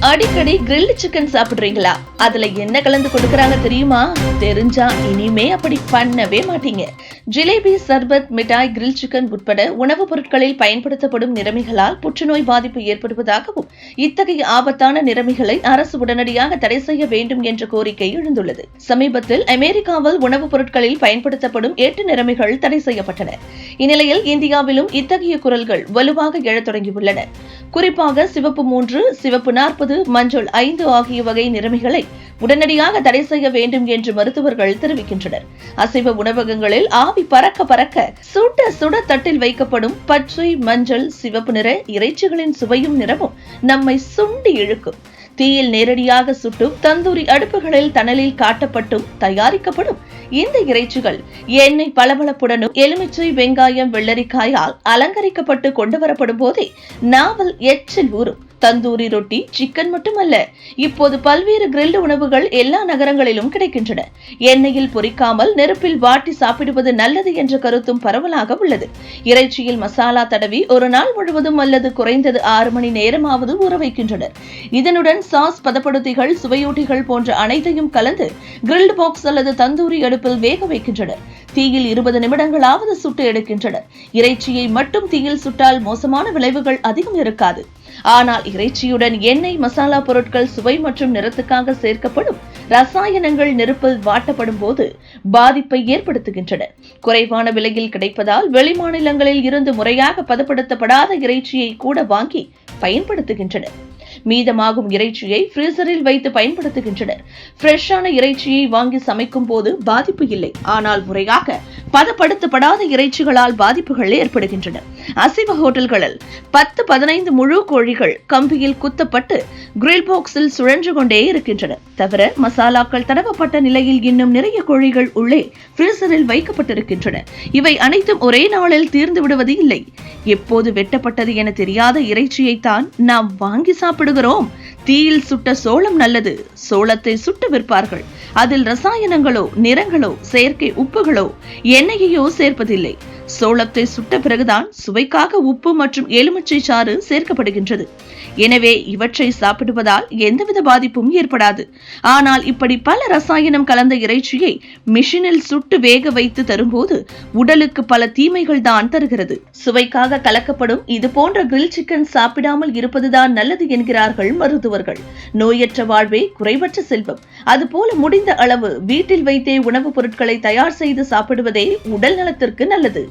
அடிக்கடி grill chicken சாப்பிடுறீங்களா? அதுல என்ன கலந்து கொடுக்கறாங்க தெரியுமா? தெரிஞ்சா இனிமே அப்படி பண்ணவே மாட்டீங்க. ஜிலேபி சர்பத் மிட்டாய் கிரில் சிக்கன் உட்பட உணவுப் பொருட்களில் பயன்படுத்தப்படும் நிறமிகளால் புற்றுநோய் பாதிப்பு ஏற்படுவதாகவும் இத்தகைய ஆபத்தான நிறமிகளை அரசு உடனடியாக தடை செய்ய வேண்டும் என்ற கோரிக்கை எழுந்துள்ளது. சமீபத்தில் அமெரிக்காவில் உணவுப் பொருட்களில் பயன்படுத்தப்படும் எட்டு நிறமிகள் தடை செய்யப்பட்டன. இந்நிலையில் இந்தியாவிலும் இத்தகைய குரல்கள் வலுவாக எழத் தொடங்கியுள்ளன. குறிப்பாக சிவப்பு மூன்று சிவப்பு நாற்பது மஞ்சள் ஐந்து ஆகிய வகை நிறமிகளை உடனடியாக தடை செய்ய வேண்டும் என்று மருத்துவர்கள் தெரிவிக்கின்றனர். அசைவ உணவகங்களில் ஆவி பறக்க பறக்க சுட்ட சுட தட்டில் வைக்கப்படும் பச்சை மஞ்சள் சிவப்பு நிற இறைச்சிகளின் சுவையும் நிறமும் நம்மை சுண்டி இழுக்கும். தீயில் நேரடியாக சுட்டும் தந்தூரி அடுப்புகளில் தணலில் காட்டப்பட்டும் தயாரிக்கப்படும் இந்த இறைச்சிகள் எண்ணெய் பளபளப்புடனும் எலுமிச்சை வெங்காயம் வெள்ளரிக்காயால் அலங்கரிக்கப்பட்டு கொண்டு வரப்படும் போதே நாவல் எச்சில் ஊறும். தந்தூரி ரொட்டி சிக்கன் மட்டுமல்ல இப்போது பல்வேறு கிரில் உணவுகள் எல்லா நகரங்களிலும் கிடைக்கின்றன. எண்ணெயில் பொரிக்காமல் நெருப்பில் வாட்டி சாப்பிடுவது நல்லது என்ற கருத்தும் பரவலாக உள்ளது. இறைச்சியில் மசாலா தடவி ஒரு நாள் முழுவதும் அல்லது குறைந்தது ஆறு மணி நேரமாவது ஊற வைக்கின்றனர். இதனுடன் சாஸ் பதப்படுத்திகள் சுவையூட்டிகள் போன்ற அனைத்தையும் கலந்து கிரில்டு பாக்ஸ் அல்லது தந்தூரி அடுப்பில் வேக வைக்கின்றனர். தீயில் இருபது நிமிடங்களாவது சுட்டு எடுக்கின்றனர். இறைச்சியை மட்டும் தீயில் சுட்டால் மோசமான விளைவுகள் அதிகம் இருக்காது. ஆனால் இறைச்சியுடன் எண்ணெய் மசாலா பொருட்கள் சுவை மற்றும் நிறத்துக்காக சேர்க்கப்படும் ரசாயனங்கள் நெருப்பில் வாட்டப்படும் போது பாதிப்பை ஏற்படுத்துகின்றன. குறைவான விலையில் கிடைப்பதால் வெளிமாநிலங்களில் இருந்து முறையாக பதப்படுத்தப்படாத இறைச்சியை கூட வாங்கி பயன்படுத்துகின்றனர். மீதமாகும் இறைச்சியை ஃப்ரீசரில் வைத்து பயன்படுத்துகின்றனர். ஃப்ரெஷ்ஷான இறைச்சியை வாங்கி சமைக்கும் போது பாதிப்பு இல்லை. ஆனால் முறையாக பதப்படுத்தப்படாத இறைச்சிகளால் பாதிப்புகள் ஏற்படுகின்றன. அசைவ ஹோட்டல்களில் பத்து பதினைந்து முழு கோழிகள் கம்பியில் குத்தப்பட்டு கிரில் பாக்ஸில் சுழன்று கொண்டே இருக்கின்றன. தவிர மசாலாக்கள் தடவப்பட்ட நிலையில் இன்னும் நிறைய கோழிகள் உள்ளே ஃப்ரீசரில் வைக்கப்பட்டிருக்கின்றன. இவை அனைத்தும் ஒரே நாளில் தீர்ந்து விடுவது இல்லை. எப்போது வெட்டப்பட்டது என தெரியாத இறைச்சியைத்தான் நாம் வாங்கி சாப்பிடுகிறோம். தீயில் சுட்ட சோளம் நல்லது. சோளத்தை சுட்டு விற்பார்கள். அதில் ரசாயனங்களோ நிறங்களோ செயற்கை உப்புகளோ எண்ணெயையோ சேர்ப்பதில்லை. சோளத்தை சுட்ட பிறகுதான் சுவைக்காக உப்பு மற்றும் எலுமிச்சை சாறு சேர்க்கப்படுகின்றது. எனவே இவற்றை சாப்பிடுவதால் எந்தவித பாதிப்பும் ஏற்படாது. ஆனால் இப்படி பல ரசாயனம் கலந்த இறைச்சியை மிஷினில் சுட்டு வேக வைத்து தரும்போது உடலுக்கு பல தீமைகள் தான் தருகிறது. சுவைக்காக கலக்கப்படும் இது போன்ற கிரில் சிக்கன் சாப்பிடாமல் இருப்பதுதான் நல்லது என்கிறார்கள் மருத்துவர்கள். நோயற்ற வாழ்வே குறைவற்ற செல்வம். அதுபோல முடிந்த அளவு வீட்டில் வைத்தே உணவுப் பொருட்களை தயார் செய்து சாப்பிடுவதே உடல் நலத்திற்கு நல்லது.